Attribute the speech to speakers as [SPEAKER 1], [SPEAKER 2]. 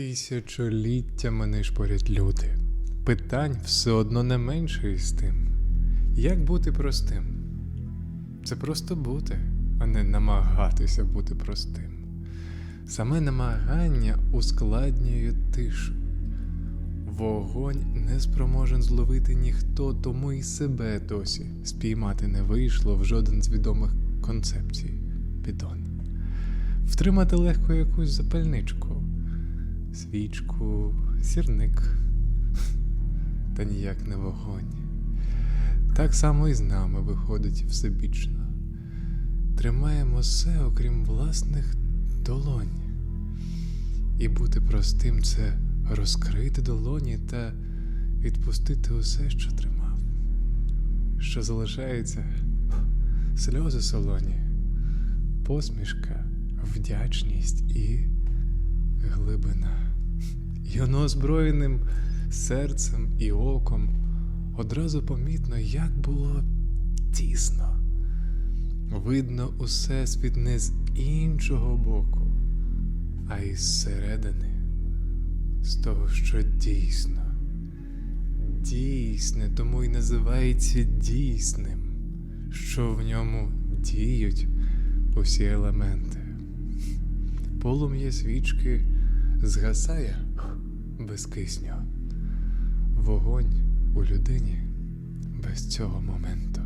[SPEAKER 1] Тисячоліттями нишпорять люди. Питань все одно не менше із тим. Як бути простим? Це просто бути, а не намагатися бути простим. Саме намагання ускладнює тишу. Вогонь не спроможен зловити ніхто, тому і себе досі спіймати не вийшло в жоден з відомих концепцій. Підон. Втримати легко якусь запальничку, свічку, сірник. Та ніяк не вогонь. Так само і з нами виходить всебічно. Тримаємо все, окрім власних долонь. І бути простим це розкрити долоні та відпустити усе, що тримав. Що залишається сльози солоні, посмішка, вдячність і. І воно озброєним серцем і оком одразу помітно, як було тісно. Видно усе світ не з іншого боку, а із середини, з того, що дійсно. Дійсне, тому й називається дійсним, що в ньому діють усі елементи. Полум'я свічки згасає без кисню. Вогонь у людині без цього моменту.